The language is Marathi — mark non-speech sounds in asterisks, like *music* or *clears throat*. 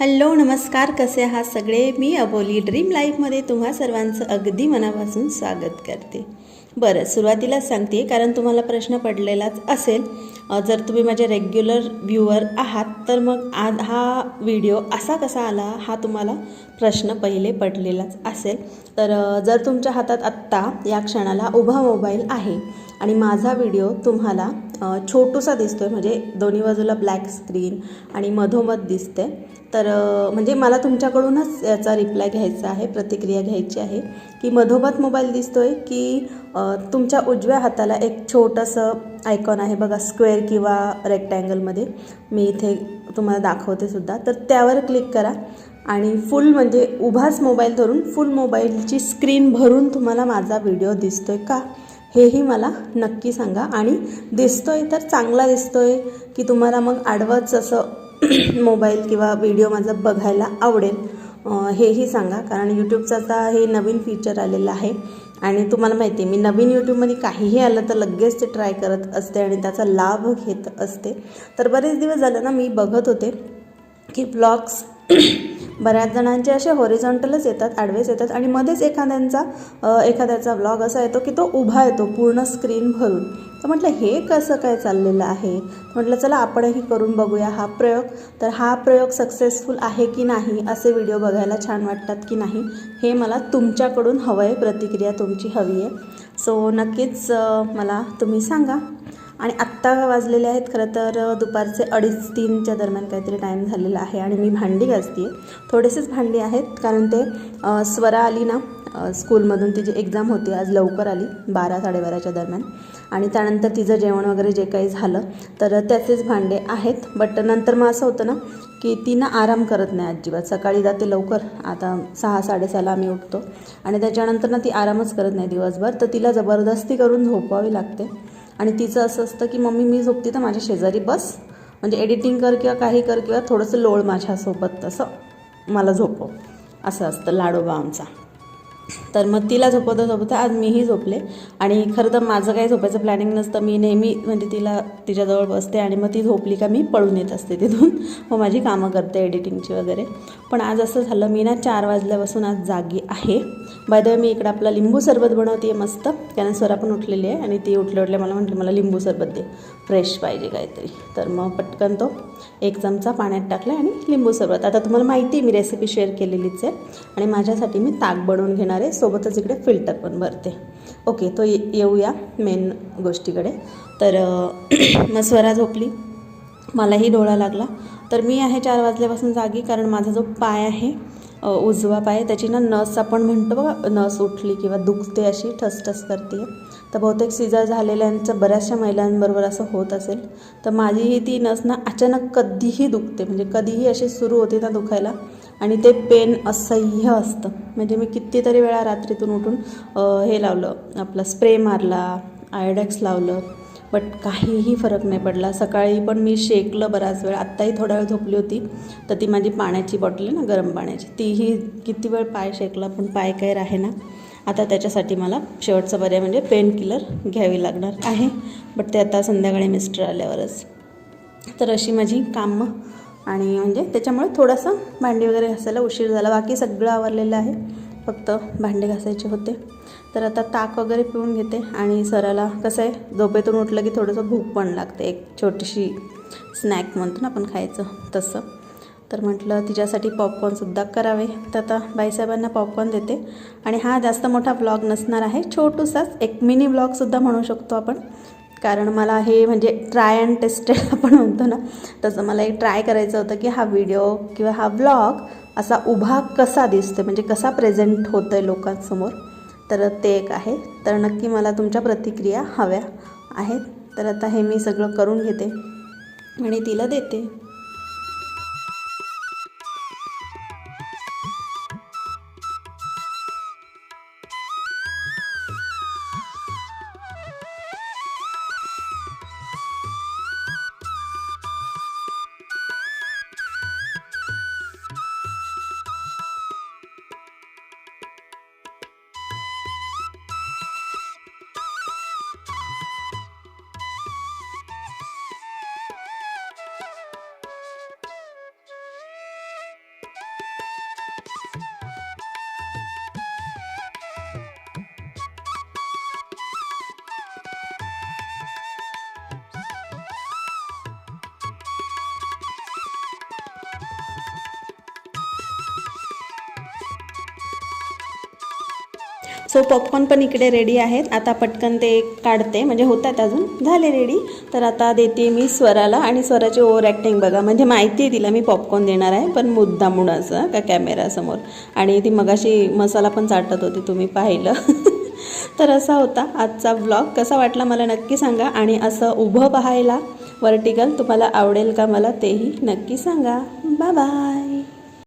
हॅलो नमस्कार कसे आहात सगळे? मी अबोली ड्रीम लाईफमध्ये तुम्हा सर्वांचं अगदी मनापासून स्वागत करते. बरं सुरुवातीला सांगते कारण तुम्हाला प्रश्न पडलेलाच असेल. जर तुम्ही माझे रेग्युलर व्ह्युअर आहात तर मग आज हा व्हिडिओ असा कसा आला हा तुम्हाला प्रश्न पहिले पडलेलाच असेल. तर जर तुमच्या हातात आत्ता या क्षणाला उभा मोबाईल आहे आणि माझा व्हिडिओ तुम्हाला छोटूसा दिसतो आहे म्हणजे दोन्ही बाजूला ब्लॅक स्क्रीन आणि मधोमध दिसते तर म्हणजे मला तुमच्याकडूनच याचा रिप्लाय घ्यायचा आहे प्रतिक्रिया घ्यायची आहे की मधोमध मोबाईल दिसतो आहे की तुमच्या उजव्या हाताला एक छोटंसं आयकॉन आहे बघा स्क्वेअर किंवा रेक्टँगलमध्ये मी इथे तुम्हाला दाखवते सुद्धा. तर त्यावर क्लिक करा आणि फुल म्हणजे उभाच मोबाईल धरून फुल मोबाईलची स्क्रीन भरून तुम्हाला माझा व्हिडिओ दिसतो आहे का? हेही मला नक्की सांगा. आणि दिसतोय तर चांगला दिसतोय की तुम्हाला मग आडवंच असं *clears throat* मोबाईल किंवा व्हिडिओ माझा बघायला आवडेल हेही सांगा. कारण यूट्यूबचं आता हे नवीन फीचर आलेलं आहे. आणि तुम्हाला माहिती आहे मी नवीन यूट्यूबमध्ये काहीही आलं तर लगेच ते ट्राय करत असते आणि त्याचा लाभ घेत असते. तर बरेच दिवस झालं ना मी बघत होते की ब्लॉग्स *clears throat* बऱ्याच जणांचे असे हॉरिझॉन्टलच येतात आडवेच येतात आणि मध्येच एखाद्यांचा एखाद्याचा ब्लॉग असा येतो की तो उभा येतो पूर्ण स्क्रीन भरून. तर म्हटलं हे कसं काय चाललेलं आहे? म्हटलं चला आपणही करून बघूया हा प्रयोग. तर हा प्रयोग सक्सेसफुल आहे की नाही असे व्हिडिओ बघायला छान वाटतात की नाही हे मला तुमच्याकडून हवं आहे प्रतिक्रिया तुमची हवी आहे. सो नक्कीच मला तुम्ही सांगा. आणि आत्ता वाजलेले आहेत खरं तर दुपारचे अडीच तीनच्या दरम्यान काहीतरी टाईम झालेला आहे आणि मी भांडी घासते आहे थोडेसेच भांडी आहेत कारण ते स्वरा आली ना स्कूलमधून तिची एक्झाम होती आज लवकर आली बारा साडेबाराच्या दरम्यान. आणि त्यानंतर तिचं जेवण वगैरे जे काही झालं तर त्याचेच भांडे आहेत. बट नंतर मग असं होतं ना की ती ना आराम करत नाही अजिबात. सकाळी जाते लवकर आता सहा साडेसहाला आम्ही उठतो. आणि त्याच्यानंतर ना ती आरामच करत नाही दिवसभर. तर तिला जबरदस्ती करून झोपवावी लागते. आणि तिचं असं असतं की मम्मी मी झोपते तर माझ्या शेजारी बस. म्हणजे एडिटिंग कर किंवा काही कर किंवा थोडंसं लोळ माझ्यासोबत तसं. मला झोपव. असं असतं लाडोबा आमचा. तर मग तिला झोपवता झोपवता आज मीही झोपले. आणि खरं तर माझं काही झोपायचं प्लॅनिंग नसतं. मी नेहमी म्हणजे तिला तिच्याजवळ बसते आणि मग ती झोपली का मी पळून येत असते तिथून. मग माझी कामं करते एडिटिंगची वगैरे. पण आज असं झालं मी ना चार वाजल्यापासून आज जागी आहे. बाय द वे मी इकडं आपला लिंबू सरबत बनवते मस्त. कारण स्वरा पण उठलेली आहे आणि ती उठले उठल्या मला म्हटलं मला लिंबू सरबत दे. फ्रेश पाहिजे काहीतरी. तर मग पटकन तो एक चमचा पाण्यात टाकला आणि लिंबू सरबत. आता तुम्हाला माहिती आहे मी रेसिपी शेअर केलेलीच आहे. आणि माझ्यासाठी मी ताक बनवून घेणार आहे. सोबतच इकडे फिल्टर पण भरते. ओके तो ये- येऊया मेन गोष्टीकडे. तर *clears throat* मग स्वरा झोपली. मलाही डोळा लागला. तर मी आहे चार वाजल्यापासून जागी कारण माझा जो पाय आहे उजवा पाय त्याची ना नस आपण म्हणतो बघा नस उठली किंवा दुखते अशी ठसठस करते तर बहुतेक सिजर झालेल्यांचं बऱ्याचशा महिलांबरोबर असं होत असेल. तर माझीही ती नस ना अचानक कधीही दुखते. म्हणजे कधीही अशी सुरू होते ना दुखायला. आणि ते पेन असह्य असतं. म्हणजे मी कितीतरी वेळा रात्रीतून उठून हे लावलं आपला स्प्रे मारला आयडेक्स लावलं बट काहीही फरक नाही पडला. सकाळी पण मी शेकलं बराच वेळ. आत्ताही थोडा वेळ झोपली होती तर ती माझी पाण्याची बॉटल आहे ना गरम पाण्याची. तीही किती वेळ पाय शेकला पण पाय काय राहे ना आता त्याच्यासाठी मला शेवटचं पर्याय म्हणजे पेन किलर घ्यावी लागणार आहे. बट ते आता संध्याकाळी मिस्टर आल्यावरच. तर अशी माझी कामं आणि म्हणजे त्याच्यामुळे थोडंसं भांडी वगैरे घासायला उशीर झाला. बाकी सगळं आवरलेलं आहे. फक्त भांडे घासायचे होते. तर आता ताक वगैरे पिऊन घेते आणि सराला कसं आहे झोपेतून उठलं की थोडंसं भूक पण लागते. एक छोटीशी स्नॅक म्हणतो ना आपण खायचं तसं. तर म्हटलं तिच्यासाठी पॉपकॉर्नसुद्धा करावे. तर आता बाईसाहेबांना पॉपकॉर्न देते. आणि हा जास्त मोठा ब्लॉग नसणार आहे. छोटूसाच एक मिनी ब्लॉगसुद्धा म्हणू शकतो आपण. कारण मला हे म्हणजे ट्राय अँड टेस्टेड आपण म्हणतो ना तसं मला एक ट्राय करायचं होतं की हा व्हिडिओ किंवा हा ब्लॉग असा उभा कसा दिसतो म्हणजे कसा प्रेझेंट होतं आहे लोकांसमोर. तर ते एक आहे. तर नक्की मला तुमच्या प्रतिक्रिया हव्या आहेत. तर आता हे मी सगळं करून घेते आणि तिला देते. सो पॉपकॉर्न पण इकडे रेडी आहेत. आता पटकन ते काढते. म्हणजे होतात अजून. झाले रेडी तर आता देते मी स्वराला आणि स्वराची ओव्हर ॲक्टिंग बघा. म्हणजे माहिती आहे तिला मी पॉपकॉर्न देणार आहे पण मुद्दा म्हणून असं का कॅमेरासमोर आणि ती मगाशी मसाला पण चाटत होती तुम्ही पाहिलं. *laughs* तर असा होता आजचा ब्लॉग कसा वाटला मला नक्की सांगा. आणि असं उभं पाहायला वर्टिकल तुम्हाला आवडेल का मला तेही नक्की सांगा. Bye bye